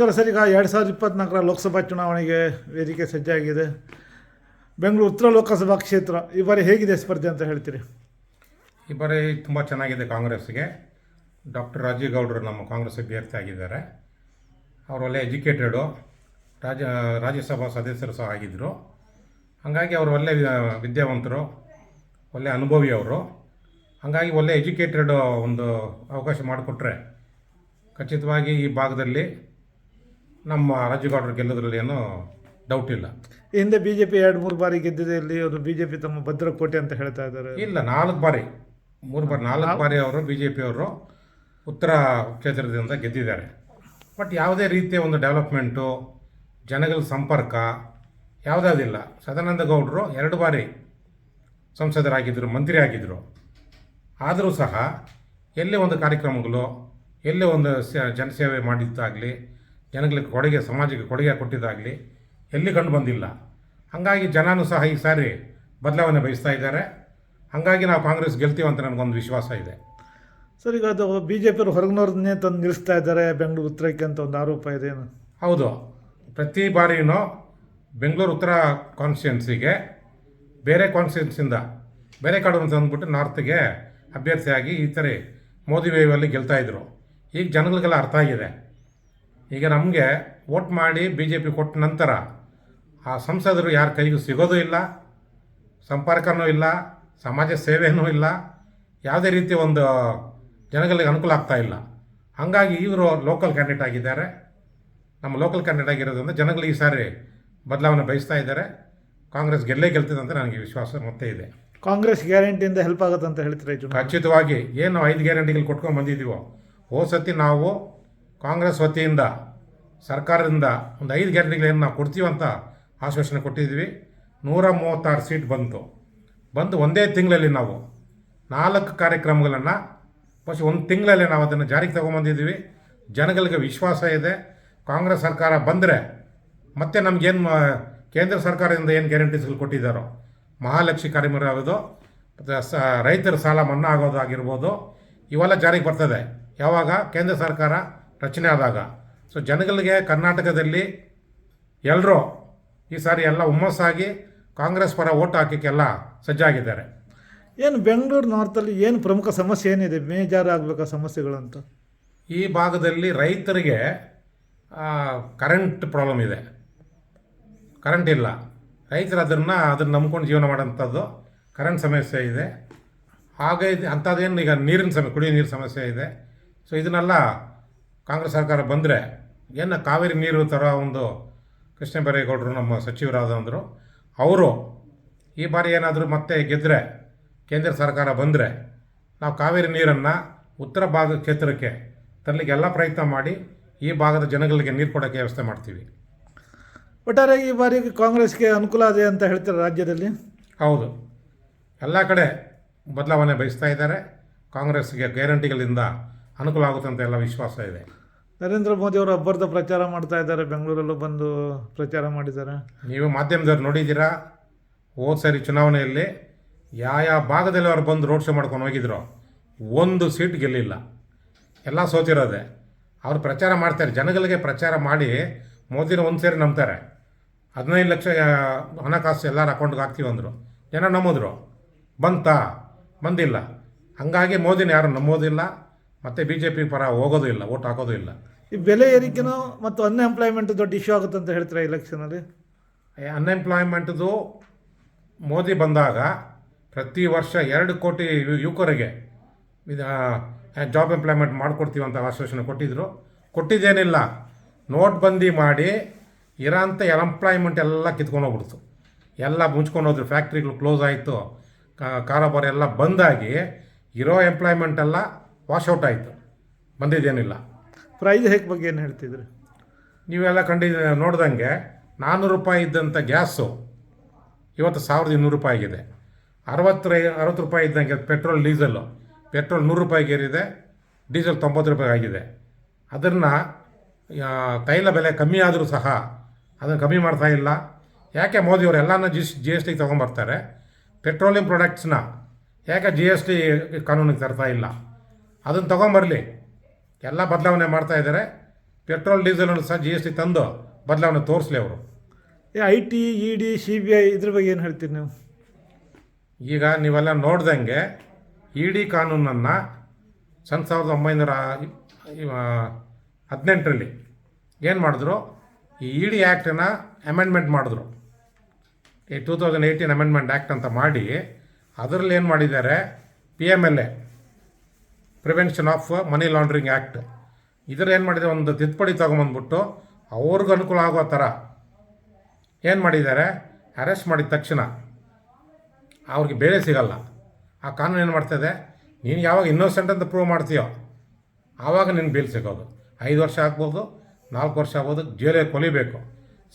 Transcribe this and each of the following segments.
ನಮಸ್ಕಾರ ಸರ್, ಈಗ ಎರಡು ಸಾವಿರದ ಇಪ್ಪತ್ನಾಲ್ಕರ ಲೋಕಸಭಾ ಚುನಾವಣೆಗೆ ವೇದಿಕೆ ಸಜ್ಜಾಗಿದೆ. ಬೆಂಗಳೂರು ಉತ್ತರ ಲೋಕಸಭಾ ಕ್ಷೇತ್ರ, ಈ ಬಾರಿ ಹೇಗಿದೆ ಸ್ಪರ್ಧೆ ಅಂತ ಹೇಳ್ತೀರಿ? ಈ ಬಾರಿ ತುಂಬ ಚೆನ್ನಾಗಿದೆ ಕಾಂಗ್ರೆಸ್ಗೆ ಡಾಕ್ಟರ್ ರಾಜೀವ್ ಗೌಡರು ನಮ್ಮ ಕಾಂಗ್ರೆಸ್ ಅಭ್ಯರ್ಥಿ ಆಗಿದ್ದಾರೆ. ಅವರು ಒಳ್ಳೆ ಎಜುಕೇಟೆಡು ರಾಜ ರಾಜ್ಯಸಭಾ ಸದಸ್ಯರು ಸಹ ಆಗಿದ್ದರು ಹಾಗಾಗಿ ಅವರು ಒಳ್ಳೆ ವಿದ್ಯಾವಂತರು, ಒಳ್ಳೆ ಅನುಭವಿ ಅವರು ಹಾಗಾಗಿ ಒಳ್ಳೆ ಎಜುಕೇಟೆಡ್ ಒಂದು ಅವಕಾಶ ಮಾಡಿಕೊಟ್ರೆ ಖಚಿತವಾಗಿ ಈ ಭಾಗದಲ್ಲಿ ನಮ್ಮ ರಾಜೀವ್ ಗೌಡರು ಗೆಲ್ಲೋದ್ರಲ್ಲಿ ಏನೂ ಡೌಟ್ ಇಲ್ಲ. ಹಿಂದೆ ಬಿ ಜೆ ಪಿ ಎರಡು ಮೂರು ಬಾರಿ ಗೆದ್ದಿದೆ ಇಲ್ಲಿ ಅವರು ಬಿ ಜೆ ಪಿ ತಮ್ಮ ಭದ್ರಕೋಟೆ ಅಂತ ಹೇಳ್ತಾ ಇದ್ದಾರೆ. ಇಲ್ಲ ನಾಲ್ಕು ಬಾರಿ ಮೂರು ಬಾರಿ ನಾಲ್ಕು ಬಾರಿ ಅವರು ಬಿ ಜೆ ಪಿಯವರು ಉತ್ತರ ಕ್ಷೇತ್ರದಿಂದ ಗೆದ್ದಿದ್ದಾರೆ. ಬಟ್ ಯಾವುದೇ ರೀತಿಯ ಒಂದು ಡೆವಲಪ್ಮೆಂಟು ಜನಗಳ ಸಂಪರ್ಕ ಯಾವುದಾದಿಲ್ಲ ಸದಾನಂದ ಗೌಡರು ಎರಡು ಬಾರಿ ಸಂಸದರಾಗಿದ್ದರು ಮಂತ್ರಿ ಆಗಿದ್ದರು ಆದರೂ ಸಹ ಎಲ್ಲೇ ಒಂದು ಕಾರ್ಯಕ್ರಮಗಳು ಎಲ್ಲೇ ಒಂದು ಸ- ಜನಸೇವೆ ಮಾಡಿದ್ದಾಗಲಿ ಜನಗಳಿಗೆ ಕೊಡುಗೆ ಸಮಾಜಕ್ಕೆ ಕೊಡುಗೆ ಕೊಟ್ಟಿದ್ದಾಗಲಿ ಎಲ್ಲಿ ಕಂಡು ಬಂದಿಲ್ಲ. ಹಾಗಾಗಿ ಜನನೂ ಸಹ ಈ ಸಾರಿ ಬದಲಾವಣೆ ಬಯಸ್ತಾ ಇದ್ದಾರೆ. ಹಾಗಾಗಿ ನಾವು ಕಾಂಗ್ರೆಸ್ ಗೆಲ್ತೀವಿ ಅಂತ ನನಗೊಂದು ವಿಶ್ವಾಸ ಇದೆ. ಸರ್ ಈಗ ಅದು ಬಿ ಜೆ ಪಿಯವರು ಹೊರಗಿನವ್ರನ್ನೇ ತಂದು ನಿಲ್ಲಿಸ್ತಾ ಇದ್ದಾರೆ ಬೆಂಗಳೂರು ಉತ್ತರಕ್ಕೆ ಅಂತ ಒಂದು ಆರೋಪ ಇದೆ ಏನು? ಹೌದು. ಪ್ರತಿ ಬಾರಿಯೂ ಬೆಂಗಳೂರು ಉತ್ತರ ಕಾನ್ಸ್ಟಿಟ್ಯೂನ್ಸಿಗೆ ಬೇರೆ ಕಾನ್ಸ್ಟಿಟ್ಯೂನ್ಸಿಂದ ಬೇರೆ ಕಡೆ ತಂದುಬಿಟ್ಟು ನಾರ್ತ್ಗೆ ಅಭ್ಯರ್ಥಿಯಾಗಿ ಈ ಥರ ಮೋದಿ ವೇವಲ್ಲಿ ಗೆಲ್ತಾ ಇದ್ರು. ಈಗ ಜನಗಳಿಗೆಲ್ಲ ಅರ್ಥ ಆಗಿದೆ. ಈಗ ನಮಗೆ ವೋಟ್ ಮಾಡಿ ಬಿ ಜೆ ಪಿ ಕೊಟ್ಟ ನಂತರ ಆ ಸಂಸದರು ಯಾರ ಕೈಗೂ ಸಿಗೋದು ಇಲ್ಲ ಸಂಪರ್ಕನೂ ಇಲ್ಲ ಸಮಾಜ ಸೇವೆಯೂ ಇಲ್ಲ ಯಾವುದೇ ರೀತಿಯ ಒಂದು ಜನಗಳಿಗೆ ಅನುಕೂಲ ಆಗ್ತಾ ಇಲ್ಲ. ಹಾಗಾಗಿ ಇವರು ಲೋಕಲ್ ಕ್ಯಾಂಡಿಡೇಟ್ ಆಗಿದ್ದಾರೆ. ನಮ್ಮ ಲೋಕಲ್ ಕ್ಯಾಂಡಿಡೇಟ್ ಆಗಿರೋದ್ರಿಂದ ಜನಗಳು ಈ ಸಾರಿ ಬದಲಾವಣೆ ಬಯಸ್ತಾ ಇದ್ದಾರೆ. ಕಾಂಗ್ರೆಸ್ ಗೆಲ್ಲೇ ಗೆಲ್ತದೆ ಅಂತ ನನಗೆ ವಿಶ್ವಾಸ ಮತ್ತೆ ಇದೆ. ಕಾಂಗ್ರೆಸ್ ಗ್ಯಾರಂಟಿಯಿಂದ ಹೆಲ್ಪ್ ಆಗುತ್ತೆ ಅಂತ ಹೇಳ್ತಾರೆ ಖಚಿತವಾಗಿ ಏನು ಐದು ಗ್ಯಾರಂಟಿಗಳು ಕೊಟ್ಕೊಂಡು ಬಂದಿದ್ದೀವೋ ಹೋದ ಸತಿ ನಾವು ಕಾಂಗ್ರೆಸ್ ವತಿಯಿಂದ ಸರ್ಕಾರದಿಂದ ಒಂದು ಐದು ಗ್ಯಾರಂಟಿಗಳೇನು ನಾವು ಕೊಡ್ತೀವಂತ ಆಶ್ವಾಸನೆ ಕೊಟ್ಟಿದ್ವಿ ನೂರ ಮೂವತ್ತಾರು ಸೀಟ್ ಬಂತು. ಬಂದು ಒಂದೇ ತಿಂಗಳಲ್ಲಿ ನಾವು ನಾಲ್ಕು ಕಾರ್ಯಕ್ರಮಗಳನ್ನು ಫಸ್ಟ್ ಒಂದು ತಿಂಗಳಲ್ಲಿ ನಾವು ಅದನ್ನು ಜಾರಿಗೆ ತೊಗೊಂಬಂದಿದ್ದೀವಿ. ಜನಗಳಿಗೆ ವಿಶ್ವಾಸ ಇದೆ. ಕಾಂಗ್ರೆಸ್ ಸರ್ಕಾರ ಬಂದರೆ ಮತ್ತೆ ನಮಗೇನು ಕೇಂದ್ರ ಸರ್ಕಾರದಿಂದ ಏನು ಗ್ಯಾರಂಟೀಸ್ಗಳು ಕೊಟ್ಟಿದ್ದಾರೋ, ಮಹಾಲಕ್ಷ್ಮಿ ಕಾರ್ಯಕ್ರಮ ಆಗೋದು ರೈತರ ಸಾಲ ಮನ್ನಾ ಆಗೋದು ಆಗಿರ್ಬೋದು ಇವೆಲ್ಲ ಜಾರಿಗೆ ಬರ್ತದೆ. ಯಾವಾಗ? ಕೇಂದ್ರ ಸರ್ಕಾರ ರಚನೆ ಆದಾಗ. ಸೊ ಜನಗಳಿಗೆ ಕರ್ನಾಟಕದಲ್ಲಿ ಎಲ್ಲರೂ ಈ ಸಾರಿ ಎಲ್ಲ ಹುಮ್ಮಸ್ಸಾಗಿ ಕಾಂಗ್ರೆಸ್ ಪರ ಓಟ್ ಹಾಕೋಕ್ಕೆಲ್ಲ ಸಜ್ಜಾಗಿದ್ದಾರೆ. ಏನು ಬೆಂಗಳೂರು ನಾರ್ತಲ್ಲಿ ಏನು ಪ್ರಮುಖ ಸಮಸ್ಯೆ ಏನಿದೆ? ಮೇಜಾರ್ ಆಗಬೇಕಾ ಸಮಸ್ಯೆಗಳು ಅಂತ ಈ ಭಾಗದಲ್ಲಿ ರೈತರಿಗೆ ಕರೆಂಟ್ ಪ್ರಾಬ್ಲಮ್ ಇದೆ. ಕರೆಂಟ್ ಇಲ್ಲ. ರೈತರು ಅದನ್ನು ಅದನ್ನು ನಂಬ್ಕೊಂಡು ಜೀವನ ಮಾಡೋಂಥದ್ದು ಕರೆಂಟ್ ಸಮಸ್ಯೆ ಇದೆ. ಹಾಗೆ ಅಂಥದ್ದೇನು ಈಗ ನೀರಿನ ಸಮಸ್ಯೆ ಕುಡಿಯೋ ನೀರು ಸಮಸ್ಯೆ ಇದೆ. ಸೊ ಇದನ್ನೆಲ್ಲ ಕಾಂಗ್ರೆಸ್ ಸರ್ಕಾರ ಬಂದರೆ ಏನು ಕಾವೇರಿ ನೀರು ಥರ ಒಂದು ಕೃಷ್ಣ ಬೈರೇಗೌಡರು ನಮ್ಮ ಸಚಿವರಾದಂದರು ಅವರು ಈ ಬಾರಿ ಏನಾದರೂ ಮತ್ತೆ ಗೆದ್ದರೆ ಕೇಂದ್ರ ಸರ್ಕಾರ ಬಂದರೆ ನಾವು ಕಾವೇರಿ ನೀರನ್ನು ಉತ್ತರ ಭಾಗ ಕ್ಷೇತ್ರಕ್ಕೆ ತರಲಿಕ್ಕೆ ಎಲ್ಲ ಪ್ರಯತ್ನ ಮಾಡಿ ಈ ಭಾಗದ ಜನಗಳಿಗೆ ನೀರು ಕೊಡೋಕ್ಕೆ ವ್ಯವಸ್ಥೆ ಮಾಡ್ತೀವಿ. ಒಟ್ಟಾರೆ ಈ ಬಾರಿ ಕಾಂಗ್ರೆಸ್ಗೆ ಅನುಕೂಲ ಇದೆ ಅಂತ ಹೇಳ್ತಾರೆ ರಾಜ್ಯದಲ್ಲಿ? ಹೌದು. ಎಲ್ಲ ಕಡೆ ಬದಲಾವಣೆ ಬಯಸ್ತಾ ಇದ್ದಾರೆ. ಕಾಂಗ್ರೆಸ್ಗೆ ಗ್ಯಾರಂಟಿಗಳಿಂದ ಅನುಕೂಲ ಆಗುತ್ತೆ ಅಂತ ಎಲ್ಲ ವಿಶ್ವಾಸ ಇದೆ. ನರೇಂದ್ರ ಮೋದಿ ಅವರು ಅಬ್ಬರದ ಪ್ರಚಾರ ಮಾಡ್ತಾ ಇದ್ದಾರೆ ಬೆಂಗಳೂರಲ್ಲೂ ಬಂದು ಪ್ರಚಾರ ಮಾಡಿದ್ದಾರೆ. ನೀವು ಮಾಧ್ಯಮದವ್ರು ನೋಡಿದ್ದೀರಾ? ಹೋದ ಸರಿ ಚುನಾವಣೆಯಲ್ಲಿ ಯಾವ ಯಾವ ಭಾಗದಲ್ಲಿ ಅವ್ರು ಬಂದು ರೋಡ್ ಶೋ ಮಾಡ್ಕೊಂಡು ಹೋಗಿದ್ರು. ಒಂದು ಸೀಟ್ ಗೆಲ್ಲಿಲ್ಲ. ಎಲ್ಲ ಸೋತಿರೋದೆ. ಅವ್ರು ಪ್ರಚಾರ ಮಾಡ್ತಾರೆ. ಜನಗಳಿಗೆ ಪ್ರಚಾರ ಮಾಡಿ ಮೋದಿನ ಒಂದು ಸೇರಿ ನಂಬ್ತಾರೆ. ಹದಿನೈದು ಲಕ್ಷ ಹಣಕಾಸು ಎಲ್ಲರ ಅಕೌಂಟ್ಗೆ ಹಾಕ್ತೀವಿ ಅಂದರು. ಜನ ನಂಬಿದ್ರು. ಬಂತಾ? ಬಂದಿಲ್ಲ. ಹಾಗಾಗಿ ಮೋದಿನ ಯಾರು ನಂಬೋದಿಲ್ಲ. ಮತ್ತು ಬಿ ಜೆ ಪಿ ಪರ ಹೋಗೋದು ಇಲ್ಲ ಓಟ್ ಹಾಕೋದು ಇಲ್ಲ. ಈ ಬೆಲೆ ಏರಿಕೆನೂ ಮತ್ತು ಅನ್ಎಂಪ್ಲಾಯ್ಮೆಂಟ್ ದೊಡ್ಡ ಇಶ್ಯೂ ಆಗುತ್ತೆ ಅಂತ ಹೇಳ್ತಾರೆ ಎಲೆಕ್ಷನಲ್ಲಿ ಅನ್ಎಂಪ್ಲಾಯ್ಮೆಂಟ್ದು ಮೋದಿ ಬಂದಾಗ ಪ್ರತಿ ವರ್ಷ ಎರಡು ಕೋಟಿ ಯುವಕರಿಗೆ ಇದು ಜಾಬ್ ಎಂಪ್ಲಾಯ್ಮೆಂಟ್ ಮಾಡಿಕೊಡ್ತೀವಿ ಅಂತ ಆಶ್ವಾಸನೆ ಕೊಟ್ಟಿದ್ದರು ಕೊಟ್ಟಿದ್ದೇನಿಲ್ಲ. ನೋಟ್ಬಂದಿ ಮಾಡಿ ಇರೋಂಥ ಎಂಪ್ಲಾಯ್ಮೆಂಟ್ ಎಲ್ಲ ಕಿತ್ಕೊಂಡು ಹೋಗ್ಬಿಡ್ತು. ಎಲ್ಲ ಮುಂಚ್ಕೊಂಡು ಹೋದ್ರು. ಫ್ಯಾಕ್ಟ್ರಿಗಳು ಕ್ಲೋಸ್ ಆಯಿತು. ಕಾರೋಬಾರ ಎಲ್ಲ ಬಂದಾಗಿ ಇರೋ ಎಂಪ್ಲಾಯ್ಮೆಂಟ್ ಎಲ್ಲ ವಾಶೌಟ್ ಆಯಿತು. ಬಂದಿದ್ದೇನಿಲ್ಲ ಪ್ರೈಸ್ ಹೇಗೆ ಬಗ್ಗೆ ಏನು ಹೇಳ್ತಿದ್ರಿ? ನೀವೆಲ್ಲ ಕಂಡಿದ್ದ ನೋಡ್ದಂಗೆ ನಾನ್ನೂರು ರೂಪಾಯಿ ಇದ್ದಂಥ ಗ್ಯಾಸು ಇವತ್ತು ಸಾವಿರದ ಇನ್ನೂರು ರೂಪಾಯಿ ಆಗಿದೆ. ಅರವತ್ತು ಅರವತ್ತು ರೂಪಾಯಿ ಇದ್ದಂಗೆ ಪೆಟ್ರೋಲ್ ಡೀಸೆಲ್ಲು ಪೆಟ್ರೋಲ್ ನೂರು ರೂಪಾಯಿಗೆ ಏರಿದೆ ಡೀಸೆಲ್ ತೊಂಬತ್ತು ರೂಪಾಯಿ ಆಗಿದೆ. ಅದನ್ನು ತೈಲ ಬೆಲೆ ಕಮ್ಮಿ ಆದರೂ ಸಹ ಅದನ್ನು ಕಮ್ಮಿ ಮಾಡ್ತಾ ಇಲ್ಲ. ಯಾಕೆ ಮೋದಿಯವರು ಎಲ್ಲನೂ ಜಿ ಜಿ ಎಸ್ ಟಿಗೆ ತೊಗೊಂಬರ್ತಾರೆ ಪೆಟ್ರೋಲಿಯಂ ಪ್ರಾಡಕ್ಟ್ಸ್ನ ಯಾಕೆ ಜಿ ಎಸ್ ಟಿ ಕಾನೂನಿಗೆ ತರ್ತಾ ಇಲ್ಲ? ಅದನ್ನು ತೊಗೊಂಬರಲಿ. ಎಲ್ಲ ಬದಲಾವಣೆ ಮಾಡ್ತಾ ಇದ್ದಾರೆ ಪೆಟ್ರೋಲ್ ಡೀಸೆಲ್ ಸಹ ಜಿ ಎಸ್ ಟಿ ತಂದು ಬದಲಾವಣೆ ತೋರಿಸ್ಲಿ ಅವರು. I T E D C B I ಇದ್ರ ಬಗ್ಗೆ ಏನು ಹೇಳ್ತೀರಿ ನೀವು? ಈಗ ನೀವೆಲ್ಲ ನೋಡ್ದಂಗೆ ಇ ಡಿ ಕಾನೂನನ್ನು ಸನ್ ಸಾವಿರದ ಒಂಬೈನೂರ ಹದಿನೆಂಟರಲ್ಲಿ ಏನು ಮಾಡಿದ್ರು? ಈ ಇ ಡಿ ಆ್ಯಕ್ಟನ್ನು ಅಮೆಂಡ್ಮೆಂಟ್ ಮಾಡಿದ್ರು. ಈ two thousand eighteen amendment act ಅಂತ ಮಾಡಿ ಅದರಲ್ಲಿ ಏನು ಮಾಡಿದ್ದಾರೆ? P M L A prevention of money laundering act ಇದರ ಏನು ಮಾಡಿದೆ? ಒಂದು ತಿದ್ದುಪಡಿ ತೊಗೊಂಬಂದ್ಬಿಟ್ಟು ಅವ್ರಿಗೂ ಅನುಕೂಲ ಆಗೋ ಥರ ಏನು ಮಾಡಿದ್ದಾರೆ? ಅರೆಸ್ಟ್ ಮಾಡಿದ ತಕ್ಷಣ ಅವ್ರಿಗೆ ಬೇರೆ ಸಿಗಲ್ಲ. ಆ ಕಾನೂನು ಏನು ಮಾಡ್ತದೆ ನೀನು ಯಾವಾಗ ಇನ್ನೋಸೆಂಟ್ ಅಂತ ಪ್ರೂವ್ ಮಾಡ್ತೀಯೋ, ಆವಾಗ ನಿನ್ನ ಬೇಲ್ ಸಿಗೋದು. ಐದು ವರ್ಷ ಆಗ್ಬೋದು, ನಾಲ್ಕು ವರ್ಷ ಆಗ್ಬೋದು, ಜೇಲೇ ಕೊಲಿಬೇಕು.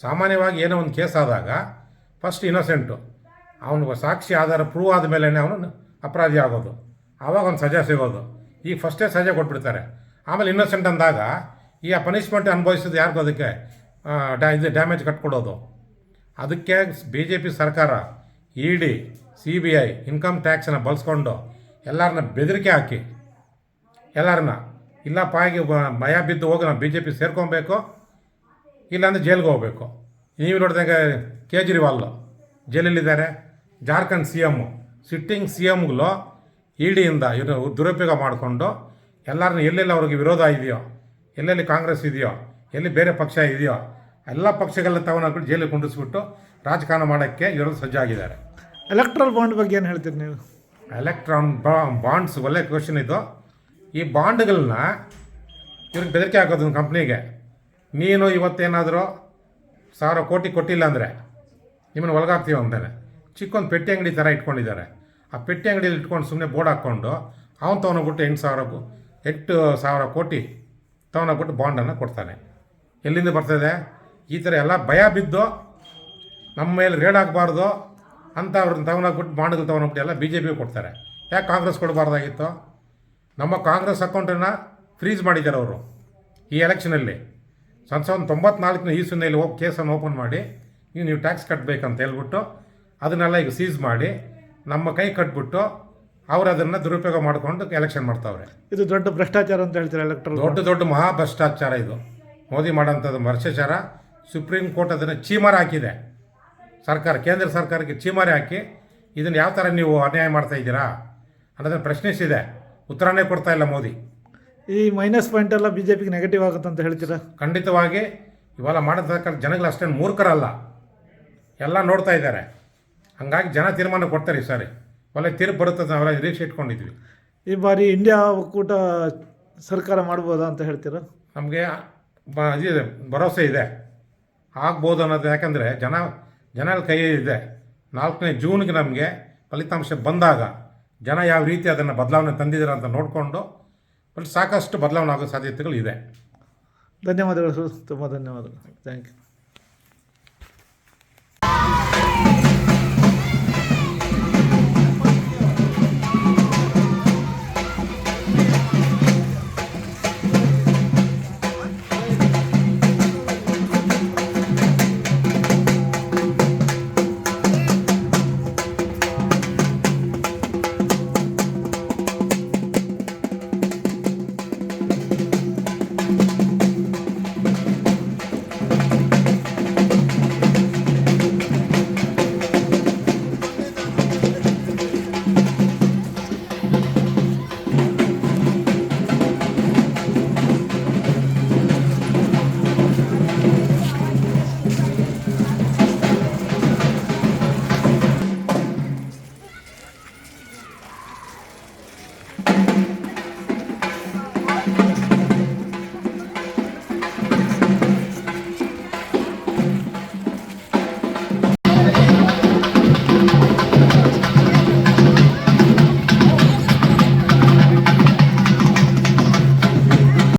ಸಾಮಾನ್ಯವಾಗಿ ಏನೋ ಒಂದು ಕೇಸ್ ಆದಾಗ ಫಸ್ಟ್ ಇನ್ನೋಸೆಂಟು ಅವನಿಗೆ ಸಾಕ್ಷಿ ಆಧಾರ ಪ್ರೂವ್ ಆದಮೇಲೆ ಅವನು ಅಪರಾಧಿ ಆಗೋದು. ಆವಾಗ ಒಂದು ಸಜಾ ಸಿಗೋದು. ಈಗ ಫಸ್ಟೇ ಸಜೆ ಕೊಟ್ಬಿಡ್ತಾರೆ. ಆಮೇಲೆ ಇನ್ನೋಸೆಂಟ್ ಅಂದಾಗ ಈ ಪನಿಷ್ಮೆಂಟ್ ಅನುಭವಿಸಿದ ಯಾರಿಗೂ ಅದಕ್ಕೆ ಡ್ಯಾ, ಇದು ಡ್ಯಾಮೇಜ್ ಕಟ್ಕೊಡೋದು. ಅದಕ್ಕೆ ಬಿ ಜೆ ಪಿ ಸರ್ಕಾರ E D C B I income ಟ್ಯಾಕ್ಸನ್ನು ಬಳಸ್ಕೊಂಡು ಎಲ್ಲರನ್ನ ಬೆದರಿಕೆ ಹಾಕಿ ಎಲ್ಲರನ್ನ ಇಲ್ಲ ಪಾಯಿಗೆ ಭಯ ಬಿದ್ದು ಹೋಗಿ ನಾವು ಬಿ ಜೆ ಪಿ ಸೇರ್ಕೊಬೇಕು, ಇಲ್ಲಾಂದ್ರೆ ಜೈಲ್ಗೆ ಹೋಗಬೇಕು. ನೀವು ನೋಡಿದಾಗ Kejriwal ಜೈಲಲ್ಲಿದ್ದಾರೆ. Jharkhand C M sitting C ಎಮ್ಗಳು E ಡಿಯಿಂದ ಇವರು ದುರುಪಯೋಗ ಮಾಡಿಕೊಂಡು ಎಲ್ಲರನ್ನ ಎಲ್ಲೆಲ್ಲಿ ಅವ್ರಿಗೆ ವಿರೋಧ ಇದೆಯೋ ಎಲ್ಲೆಲ್ಲಿ ಕಾಂಗ್ರೆಸ್ ಇದೆಯೋ ಎಲ್ಲಿ ಬೇರೆ ಪಕ್ಷ ಇದೆಯೋ ಎಲ್ಲ ಪಕ್ಷಗಳನ್ನ ಹಾಕ್ಬಿಟ್ಟು ಜೈಲಿಗೆ ಕುಂಡಿಸ್ಬಿಟ್ಟು ರಾಜಕಾರಣ ಮಾಡೋಕ್ಕೆ ಇವರು ಸಜ್ಜಾಗಿದ್ದಾರೆ. ಎಲೆಕ್ಟ್ರಲ್ ಬಾಂಡ್ ಬಗ್ಗೆ ಏನು ಹೇಳ್ತೀರಿ ನೀವು? ಎಲೆಕ್ಟ್ರಾನ್ ಬಾಂಡ್ಸ್ ಒಳ್ಳೆ ಕ್ವಶನ್ ಇದು. ಈ ಬಾಂಡ್ಗಳನ್ನ ಇವ್ರಿಗೆ ಬೆದರಿಕೆ ಹಾಕೋದು ಕಂಪ್ನಿಗೆ. ನೀನು ಇವತ್ತೇನಾದರೂ ಸಾವಿರ ಕೋಟಿ ಕೊಟ್ಟಿಲ್ಲ ಅಂದರೆ ನಿಮ್ಮನ್ನು ಒಳಗಾಗ್ತೀವಿ ಅಂತಾನೆ ಚಿಕ್ಕೊಂದು ಪೆಟ್ಟಿ ಅಂಗಡಿ ಥರ ಇಟ್ಕೊಂಡಿದ್ದಾರೆ. ಆ ಪೆಟ್ಟಿ ಅಂಗಡಿಯಲ್ಲಿ ಇಟ್ಕೊಂಡು ಸುಮ್ಮನೆ ಬೋರ್ಡ್ ಹಾಕ್ಕೊಂಡು ಅವನು ತೊಗೊಂಡೋಗ್ಬಿಟ್ಟು ಎಂಟು ಸಾವಿರ ಎಂಟು ಸಾವಿರ ಕೋಟಿ ತೊಗೊಂಡೋಗ್ಬಿಟ್ಟು ಬಾಂಡನ್ನು ಕೊಡ್ತಾನೆ. ಎಲ್ಲಿಂದ ಬರ್ತದೆ ಈ ಥರ ಎಲ್ಲ ಭಯ ಬಿದ್ದು ನಮ್ಮ ಮೇಲೆ ರೇಡ್ ಆಗಬಾರ್ದು ಅಂತ ಅವ್ರನ್ನ ತೊಗೊಂಡೋಗ್ಬಿಟ್ಟು ಬಾಂಡ್ಗಳು ತೊಗೊಂಡೋಗ್ಬಿಟ್ಟು ಎಲ್ಲ ಬಿ ಜೆ ಪಿ ಕೊಡ್ತಾರೆ. ಯಾಕೆ ಕಾಂಗ್ರೆಸ್ ಕೊಡಬಾರ್ದಾಗಿತ್ತು? ನಮ್ಮ ಕಾಂಗ್ರೆಸ್ ಅಕೌಂಟನ್ನು ಫ್ರೀಸ್ ಮಾಡಿದ್ದಾರೆ ಅವರು ಈ ಎಲೆಕ್ಷನಲ್ಲಿ. ಸಾವಿರದ ಸಾವಿರದ ತೊಂಬತ್ನಾಲ್ಕನೇ ಈಸ್ವಿನಲ್ಲಿ ಹೋಗಿ ಕೇಸನ್ನು ಓಪನ್ ಮಾಡಿ ನೀವು ಟ್ಯಾಕ್ಸ್ ಕಟ್ಟಬೇಕಂತ ಹೇಳ್ಬಿಟ್ಟು ಅದನ್ನೆಲ್ಲ ಈಗ ಸೀಸ್ ಮಾಡಿ ನಮ್ಮ ಕೈ ಕಟ್ಬಿಟ್ಟು ಅವ್ರು ಅದನ್ನು ದುರುಪಯೋಗ ಮಾಡಿಕೊಂಡು ಎಲೆಕ್ಷನ್ ಮಾಡ್ತಾವ್ರೆ. ಇದು ದೊಡ್ಡ ಭ್ರಷ್ಟಾಚಾರ ಅಂತ ಹೇಳ್ತಾರೆ ಎಲೆಕ್ಟ್ರಲ್ ದೊಡ್ಡ ದೊಡ್ಡ ಮಹಾ ಭ್ರಷ್ಟಾಚಾರ ಇದು. ಮೋದಿ ಮಾಡೋಂಥದ್ದು ಭ್ರಷ್ಟಾಚಾರ ಸುಪ್ರೀಂ ಕೋರ್ಟ್ ಅದನ್ನು ಚೀಮಾರ ಹಾಕಿದೆ. ಸರ್ಕಾರ ಕೇಂದ್ರ ಸರ್ಕಾರಕ್ಕೆ ಚೀಮಾರಿ ಹಾಕಿ ಇದನ್ನು ಯಾವ ಥರ ನೀವು ಅನ್ಯಾಯ ಮಾಡ್ತಾ ಇದ್ದೀರಾ ಅನ್ನೋದನ್ನು ಪ್ರಶ್ನಿಸಿದೆ. ಉತ್ತರನೇ ಕೊಡ್ತಾ ಇಲ್ಲ ಮೋದಿ. ಈ ಮೈನಸ್ ಪಾಯಿಂಟ್ ಎಲ್ಲ ಬಿ ಜೆ ಪಿಗೆ ನೆಗೆಟಿವ್ ಆಗುತ್ತೆ ಅಂತ ಹೇಳ್ತೀರಾ? ಖಂಡಿತವಾಗಿ ಇವೆಲ್ಲ ಮಾಡತಕ್ಕ ಜನಗಳು ಅಷ್ಟೇನು ಮೂರ್ಖರಲ್ಲ. ಎಲ್ಲ ನೋಡ್ತಾ ಇದ್ದಾರೆ. ಹಂಗಾಗಿ ಜನ ತೀರ್ಮಾನ ಕೊಡ್ತಾರೆ ಈ ಸಾರಿ. ಒಳ್ಳೆ ತೀರ್ಪು ಬರುತ್ತೆ ಅವರ ನಿರೀಕ್ಷೆ ಇಟ್ಕೊಂಡಿದ್ವಿ ಈ ಬಾರಿ ಇಂಡಿಯಾ ಒಕ್ಕೂಟ ಸರ್ಕಾರ ಮಾಡ್ಬೋದಾ ಅಂತ ಹೇಳ್ತೀರಾ? ನಮಗೆ ಬ ಇದಿದೆ ಭರವಸೆ ಇದೆ. ಆಗ್ಬೋದು ಅನ್ನೋದು ಯಾಕಂದರೆ ಜನ ಜನಗಳ ಕೈಯಲ್ಲಿದೆ ಇದೆ. ನಾಲ್ಕನೇ ಜೂನ್ಗೆ ನಮಗೆ ಫಲಿತಾಂಶ ಬಂದಾಗ ಜನ ಯಾವ ರೀತಿ ಅದನ್ನು ಬದಲಾವಣೆ ತಂದಿದ್ದಾರೆ ಅಂತ ನೋಡಿಕೊಂಡು ಬಟ್ ಸಾಕಷ್ಟು ಬದಲಾವಣೆ ಆಗೋ ಸಾಧ್ಯತೆಗಳು ಇದೆ. ಧನ್ಯವಾದಗಳು ಸರ್ ತುಂಬ ಧನ್ಯವಾದಗಳು. Thank you